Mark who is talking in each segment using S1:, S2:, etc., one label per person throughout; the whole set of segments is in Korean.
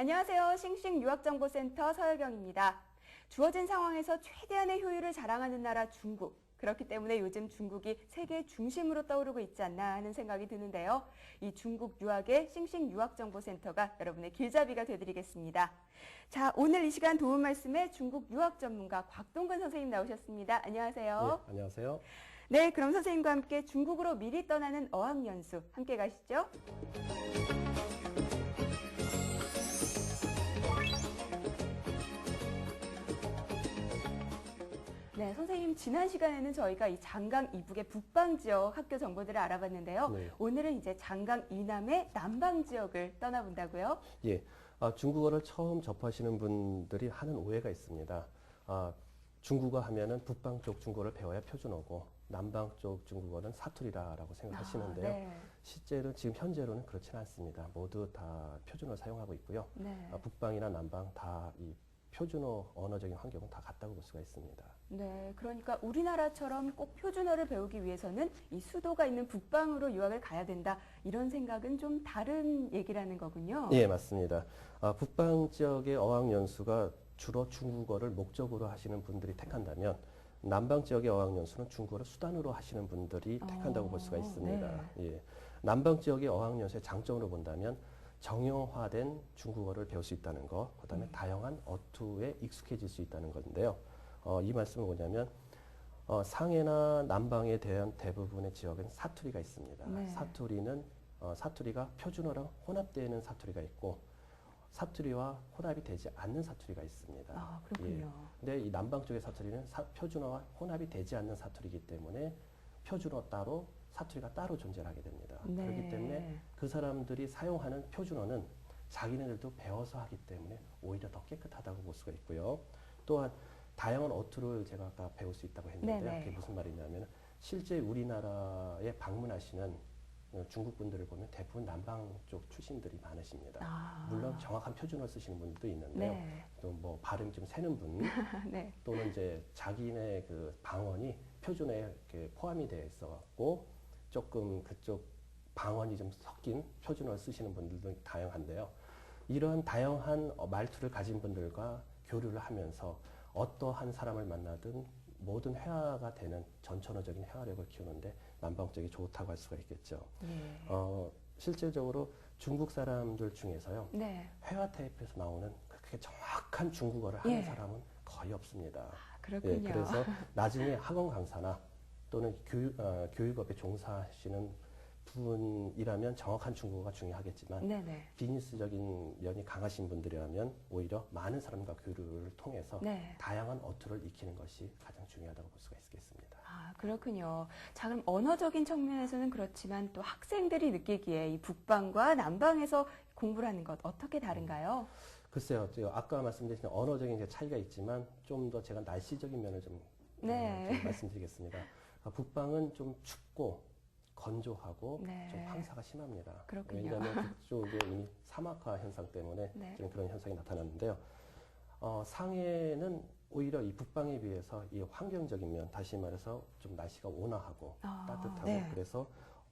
S1: 안녕하세요. 싱싱 유학정보센터 서여경입니다. 주어진 상황에서 최대한의 효율을 자랑하는 나라 중국. 그렇기 때문에 요즘 중국이 세계 중심으로 떠오르고 있지 않나 하는 생각이 드는데요. 이 중국 유학의 싱싱 유학정보센터가 여러분의 길잡이가 되드리겠습니다. 자, 오늘 이 시간 도움 말씀에 중국 유학 전문가 곽동근 선생님 나오셨습니다. 안녕하세요.
S2: 네, 안녕하세요.
S1: 네, 그럼 선생님과 함께 중국으로 미리 떠나는 어학연수 함께 가시죠. 네, 선생님 지난 시간에는 저희가 이 장강 이북의 북방 지역 학교 정보들을 알아봤는데요.
S2: 네.
S1: 오늘은 이제 장강 이남의 남방 지역을 떠나본다고요.
S2: 예, 아, 중국어를 처음 접하시는 분들이 하는 오해가 있습니다. 아, 중국어 하면은 북방 쪽 중국어를 배워야 표준어고 남방 쪽 중국어는 사투리라라고 생각하시는데요.
S1: 아, 네.
S2: 실제로 지금 현재로는 그렇지는 않습니다. 모두 다 표준어를 사용하고 있고요.
S1: 네.
S2: 아, 북방이나 남방 다 이 표준어 언어적인 환경은 다 같다고 볼 수가 있습니다.
S1: 네, 그러니까 우리나라처럼 꼭 표준어를 배우기 위해서는 이 수도가 있는 북방으로 유학을 가야 된다 이런 생각은 좀 다른 얘기라는 거군요.
S2: 예, 맞습니다. 아, 북방 지역의 어학 연수가 주로 중국어를 목적으로 하시는 분들이 택한다면 남방 지역의 어학 연수는 중국어를 수단으로 하시는 분들이 택한다고 볼 수가
S1: 어,
S2: 있습니다. 예. 남방 지역의 어학 연수의 장점으로 본다면 정형화된 중국어를 배울 수 있다는 것, 그 다음에 다양한 어투에 익숙해질 수 있다는 건데요. 어, 이 말씀은 뭐냐면 어, 상해나 남방에 대한 대부분의 지역은 사투리가 있습니다.
S1: 네.
S2: 사투리는 어, 사투리가 표준어랑 혼합되는 사투리가 있고 사투리와 혼합이 되지 않는 사투리가 있습니다.
S1: 아, 그렇군요.
S2: 예. 근데 이 남방 쪽의 사투리는 사- 표준어와 혼합이 되지 않는 사투리이기 때문에 표준어 따로 사투리가 따로 존재하게 됩니다.
S1: 네.
S2: 그렇기 때문에 그 사람들이 사용하는 표준어는 자기네들도 배워서 하기 때문에 오히려 더 깨끗하다고 볼 수가 있고요. 또한 다양한 어투를 제가 아까 배울 수 있다고 했는데요.
S1: 네네.
S2: 그게 무슨 말이냐면 실제 우리나라에 방문하시는 어, 중국 분들을 보면 대부분 남방 쪽 출신들이 많으십니다.
S1: 아.
S2: 물론 정확한 표준어를 쓰시는 분들도 있는데요.
S1: 네.
S2: 또뭐 발음이 좀 새는 분
S1: 네.
S2: 또는 이제 자기네 그 방언이 표준에 이렇게 포함이 되어 있어 갖고 조금 그쪽 방언이 좀 섞인 표준어를 쓰시는 분들도 다양한데요. 이러한 다양한 어, 말투를 가진 분들과 교류를 하면서 어떠한 사람을 만나든 모든 회화가 되는 전천어적인 회화력을 키우는데 남방 쪽이 좋다고 할 수가 있겠죠.
S1: 예.
S2: 어, 실질적으로 중국 사람들 중에서요.
S1: 네.
S2: 회화 테이프에서 나오는 그렇게 정확한 중국어를 하는
S1: 예.
S2: 사람은 거의 없습니다.
S1: 아, 그렇군요.
S2: 예, 그래서 나중에 학원 강사나 또는 교육, 어, 교육업에 종사하시는 분이라면 정확한 중국어가 중요하겠지만
S1: 네네.
S2: 비즈니스적인 면이 강하신 분들이라면 오히려 많은 사람과 교류를 통해서
S1: 네.
S2: 다양한 어투를 익히는 것이 가장 중요하다고 볼 수가 있겠습니다.
S1: 아, 그렇군요. 자, 그럼 언어적인 측면에서는 그렇지만 또 학생들이 느끼기에 이 북방과 남방에서 공부를 하는 것 어떻게 다른가요?
S2: 글쎄요, 아까 말씀드린 언어적인 이제 차이가 있지만 좀 더 제가 날씨적인 면을 좀,
S1: 네.
S2: 어, 좀 말씀드리겠습니다. 아, 북방은 좀 춥고 건조하고
S1: 네.
S2: 좀 황사가 심합니다.
S1: 그렇군요.
S2: 왜냐하면 그쪽에 이미 사막화 현상 때문에
S1: 네.
S2: 지금 그런 현상이 나타났는데요. 어, 상해는 오히려 이 북방에 비해서 이 환경적인 면, 다시 말해서 좀 날씨가 온화하고
S1: 아,
S2: 따뜻하고
S1: 네.
S2: 그래서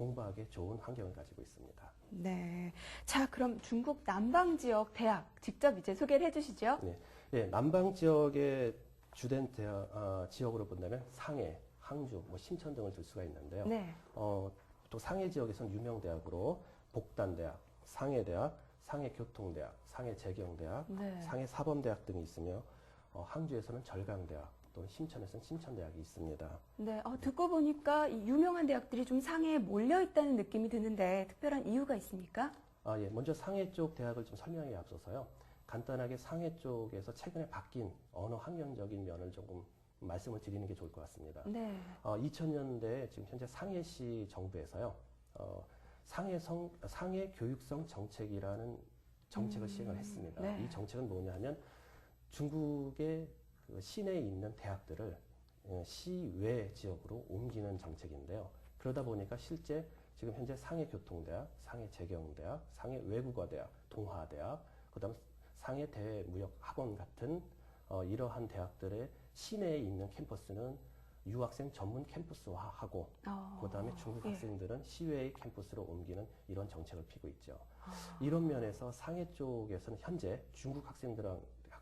S2: 공부하기 좋은 환경을 가지고 있습니다.
S1: 네. 자, 그럼 중국 남방 지역 대학 직접 이제 소개를 해주시죠.
S2: 네, 예, 남방 지역의 주된 대학, 아, 지역으로 본다면 상해, 항주, 뭐 신천 등을 들 수가 있는데요.
S1: 네.
S2: 어, 또 상해 지역에서는 유명 대학으로 복단대학, 상해대학, 상해교통대학, 상해재경대학,
S1: 네.
S2: 상해사범대학 등이 있으며 어, 항주에서는 절강대학, 또는 심천에서는 신천대학이 있습니다.
S1: 네. 어, 듣고 보니까 이 유명한 대학들이 좀 상해에 몰려 있다는 느낌이 드는데 특별한 이유가 있습니까?
S2: 아, 예. 먼저 상해 쪽 대학을 좀 설명하기 앞서서요. 간단하게 상해 쪽에서 최근에 바뀐 언어 환경적인 면을 조금 말씀을 드리는 게 좋을 것 같습니다.
S1: 네.
S2: 어, 2000년대 지금 현재 상해시 정부에서요. 어, 상해성 상해 교육성 정책이라는 정책을 시행을 했습니다.
S1: 네.
S2: 이 정책은 뭐냐 하면 중국의 그 시내에 있는 대학들을 어, 시외 지역으로 옮기는 정책인데요. 그러다 보니까 실제 지금 현재 상해교통대학, 상해재경대학, 상해외국어대학, 동화대학, 그 다음 상해 대무역학원 같은 어, 이러한 대학들의 시내에 있는 캠퍼스는 유학생 전문 캠퍼스화하고
S1: 어,
S2: 그다음에 중국
S1: 예.
S2: 학생들은 시외의 캠퍼스로 옮기는 이런 정책을 피고 있죠.
S1: 아.
S2: 이런 면에서 상해 쪽에서는 현재 중국 학생들랑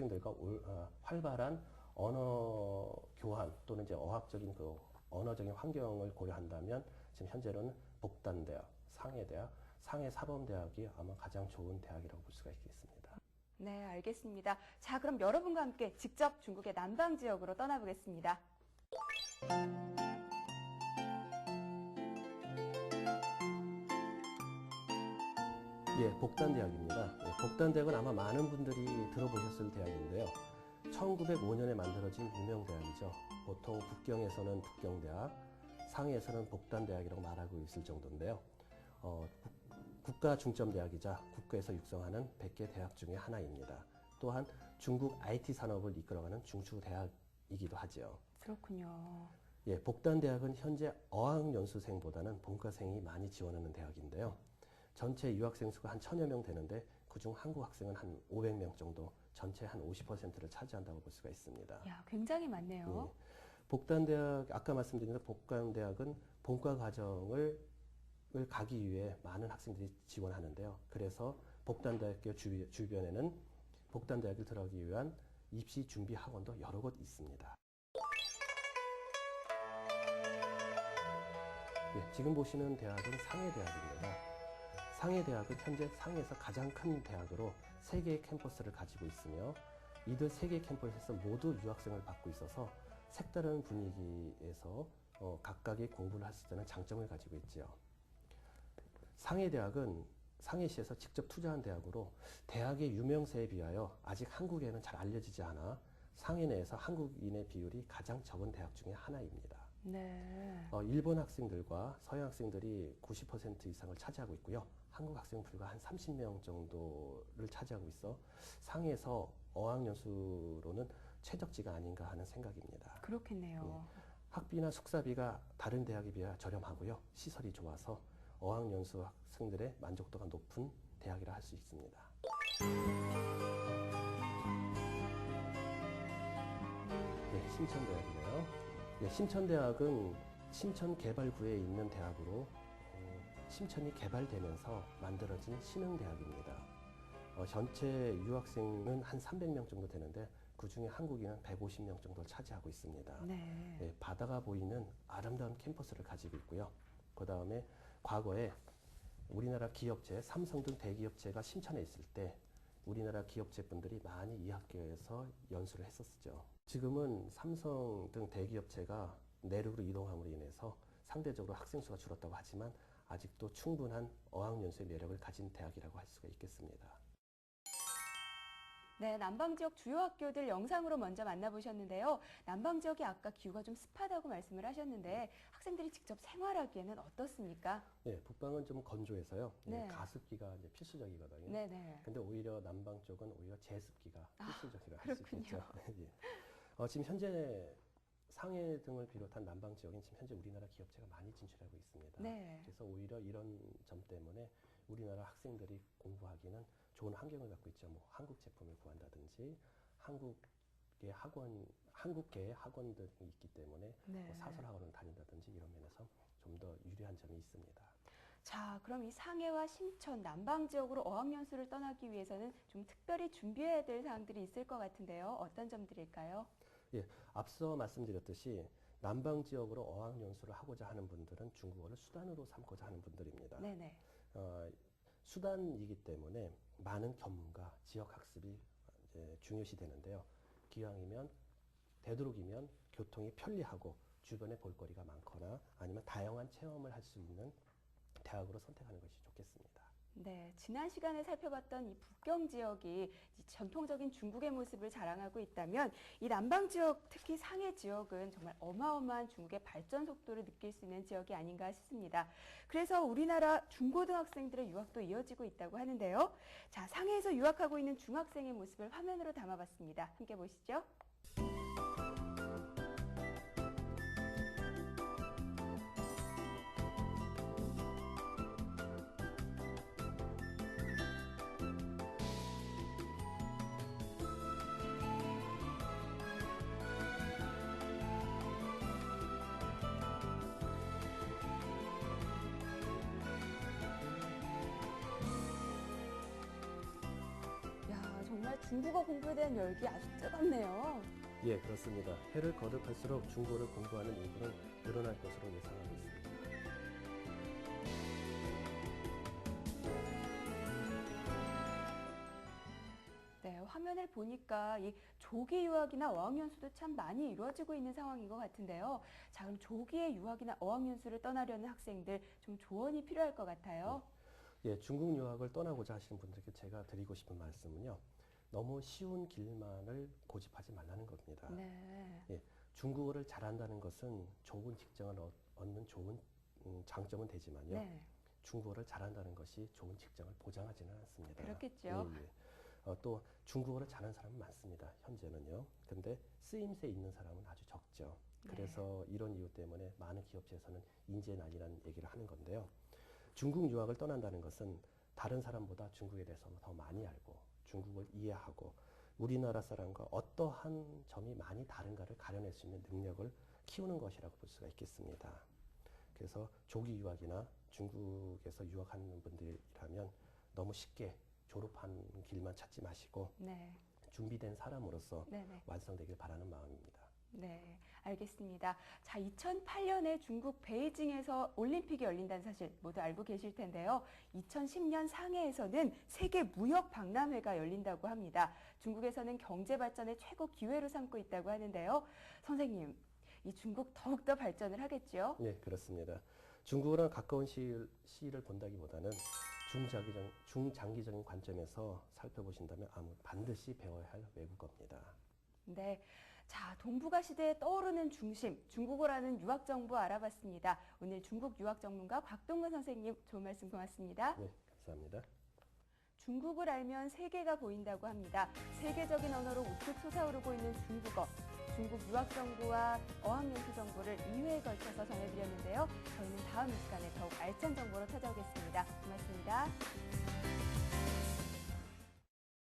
S2: 학생들과 올- 어, 활발한 언어 교환 또는 이제 어학적인 그 언어적인 환경을 고려한다면 지금 현재로는 복단대학, 상해대학, 상해사범대학이 아마 가장 좋은 대학이라고 볼 수가 있겠습니다.
S1: 네, 알겠습니다. 자, 그럼 여러분과 함께 직접 중국의 남방 지역으로 떠나보겠습니다.
S2: 예, 복단대학입니다. 예, 복단대학은 아마 많은 분들이 들어보셨을 대학인데요. 1905년에 만들어진 유명 대학이죠. 보통 북경에서는 북경대학, 상해에서는 복단대학이라고 말하고 있을 정도인데요. 어, 국- 국가중점 대학이자 국가에서 육성하는 100개 대학 중에 하나입니다. 또한 중국 IT 산업을 이끌어가는 중추 대학이기도 하죠.
S1: 그렇군요.
S2: 예, 복단대학은 현재 어학연수생보다는 본과생이 많이 지원하는 대학인데요. 전체 유학생 수가 한 천여 명 되는데 그중 한국 학생은 한 500명 정도, 전체 한 50%를 차지한다고 볼 수가 있습니다.
S1: 야, 굉장히 많네요.
S2: 예. 복단대학 아까 말씀드린 대로 복단대학은 본과 과정을 을 가기 위해 많은 학생들이 지원하는데요. 그래서 복단대학교 주위- 주변 에는 복단대학을 들어가기 위한 입시 준비 학원도 여러 곳 있습니다. 예, 지금 보시는 대학은 상해대학입니다. 상해 대학은 현재 상해에서 가장 큰 대학으로 세 개의 캠퍼스를 가지고 있으며 이들 세 개의 캠퍼스에서 모두 유학생을 받고 있어서 색다른 분위기에서 어, 각각의 공부를 할 수 있다는 장점을 가지고 있지요. 상해 대학은 상해시에서 직접 투자한 대학으로 대학의 유명세에 비하여 아직 한국에는 잘 알려지지 않아 상해 내에서 한국인의 비율이 가장 적은 대학 중에 하나입니다.
S1: 네.
S2: 어, 일본 학생들과 서양 학생들이 90% 이상을 차지하고 있고요. 한국 학생 불과 한 30명 정도를 차지하고 있어 상해에서 어학연수로는 최적지가 아닌가 하는 생각입니다.
S1: 그렇겠네요.
S2: 학비나 숙사비가 다른 대학에 비해 저렴하고요. 시설이 좋아서 어학연수 학생들의 만족도가 높은 대학이라 할 수 있습니다. 네, 신천대학이네요. 네, 신천대학은 신천개발구에 있는 대학으로 어, 신천이 개발되면서 만들어진 신흥대학입니다. 어, 전체 유학생은 한 300명 정도 되는데 그 중에 한국인은 150명 정도를 차지하고 있습니다.
S1: 네.
S2: 네, 바다가 보이는 아름다운 캠퍼스를 가지고 있고요. 그 다음에 과거에 우리나라 기업체, 삼성 등 대기업체가 신천에 있을 때 우리나라 기업체 분들이 많이 이 학교에서 연수를 했었죠. 지금은 삼성 등 대기업체가 내륙으로 이동함으로 인해서 상대적으로 학생 수가 줄었다고 하지만 아직도 충분한 어학연수의 매력을 가진 대학이라고 할 수가 있겠습니다.
S1: 네, 남방 지역 주요 학교들 영상으로 먼저 만나보셨는데요. 남방 지역이 아까 기후가 좀 습하다고 말씀을 하셨는데 학생들이 직접 생활하기에는 어떻습니까?
S2: 네, 북방은 좀 건조해서요. 네,
S1: 네.
S2: 가습기가 이제 필수적이거든요.
S1: 네, 네.
S2: 근데 오히려 남방 쪽은 오히려 제습기가
S1: 아,
S2: 필수적이라 할수
S1: 그렇군요.
S2: 있겠죠. 예. 어, 지금 현재 상해 등을 비롯한 남방 지역엔 지금 현재 우리나라 기업체가 많이 진출하고 있습니다.
S1: 네.
S2: 그래서 오히려 이런 점 때문에 우리나라 학생들이 공부하기는 좋은 환경을 갖고 있죠. 뭐 한국 제품을 구한다든지 한국의 학원, 한국계의 학원들이 있기 때문에
S1: 네.
S2: 뭐 사설 학원을 다닌다든지 이런 면에서 좀 더 유리한 점이 있습니다.
S1: 자, 그럼 이 상해와 신천, 남방 지역으로 어학연수를 떠나기 위해서는 좀 특별히 준비해야 될 사항들이 있을 것 같은데요. 어떤 점들일까요?
S2: 앞서 말씀드렸듯이 남방 지역으로 어학 연수를 하고자 하는 분들은 중국어를 수단으로 삼고자 하는 분들입니다.
S1: 네네.
S2: 어, 수단이기 때문에 많은 견문과 지역 학습이 중요시 되는데요. 기왕이면 되도록이면 교통이 편리하고 주변에 볼거리가 많거나 아니면 다양한 체험을 할 수 있는 대학으로 선택하는 것이 좋겠습니다.
S1: 네, 지난 시간에 살펴봤던 이 북경 지역이 이 전통적인 중국의 모습을 자랑하고 있다면 이 남방 지역, 특히 상해 지역은 정말 어마어마한 중국의 발전 속도를 느낄 수 있는 지역이 아닌가 싶습니다. 그래서 우리나라 중고등학생들의 유학도 이어지고 있다고 하는데요. 자, 상해에서 유학하고 있는 중학생의 모습을 화면으로 담아봤습니다. 함께 보시죠. 중국어 공부에 대한 열기 아주 뜨겁네요.
S2: 예, 그렇습니다. 해를 거듭할수록 중국어를 공부하는 인구는 늘어날 것으로 예상하고 있습니다.
S1: 네, 화면을 보니까 이 조기 유학이나 어학연수도 참 많이 이루어지고 있는 상황인 것 같은데요. 자, 그럼 조기의 유학이나 어학연수를 떠나려는 학생들 좀 조언이 필요할 것 같아요.
S2: 예, 중국 유학을 떠나고자 하시는 분들께 제가 드리고 싶은 말씀은요. 너무 쉬운 길만을 고집하지 말라는 겁니다.
S1: 네.
S2: 중국어를 잘한다는 것은 좋은 직장을 얻- 얻는 좋은 음, 장점은 되지만요.
S1: 네.
S2: 중국어를 잘한다는 것이 좋은 직장을 보장하지는 않습니다.
S1: 그렇겠죠.
S2: 예, 예. 어, 또 중국어를 잘하는 사람은 많습니다. 현재는요. 근데 쓰임새 있는 사람은 아주 적죠.
S1: 네.
S2: 그래서 이런 이유 때문에 많은 기업체에서는 인재난이라는 얘기를 하는 건데요. 중국 유학을 떠난다는 것은 다른 사람보다 중국에 대해서 더 많이 알고 중국을 이해하고 우리나라 사람과 어떠한 점이 많이 다른가를 가려낼 수 있는 능력을 키우는 것이라고 볼 수가 있겠습니다. 그래서 조기 유학이나 중국에서 유학하는 분들이라면 너무 쉽게 졸업하는 길만 찾지 마시고
S1: 네.
S2: 준비된 사람으로서
S1: 네, 네.
S2: 완성되길 바라는 마음입니다.
S1: 네, 알겠습니다. 자, 2008년에 중국 베이징에서 올림픽이 열린다는 사실 모두 알고 계실 텐데요. 2010년 상해에서는 세계 무역 박람회가 열린다고 합니다. 중국에서는 경제 발전의 최고 기회로 삼고 있다고 하는데요. 선생님, 이 중국 더욱더 발전을 하겠죠?
S2: 네, 그렇습니다. 중국어는 가까운 시일, 시일을 본다기보다는 중장기적, 중장기적인 관점에서 살펴보신다면 아무 반드시 배워야 할 외국어입니다.
S1: 네. 자, 동북아 시대에 떠오르는 중심, 중국어라는 유학 정보 알아봤습니다. 오늘 중국 유학 전문가 곽동근 선생님 좋은 말씀 고맙습니다.
S2: 네, 감사합니다.
S1: 중국을 알면 세계가 보인다고 합니다. 세계적인 언어로 우뚝 솟아오르고 있는 중국어. 중국 유학 정보와 어학연수 정보를 2회에 걸쳐서 전해드렸는데요. 저희는 다음 이 시간에 더욱 알찬 정보로 찾아오겠습니다. 고맙습니다.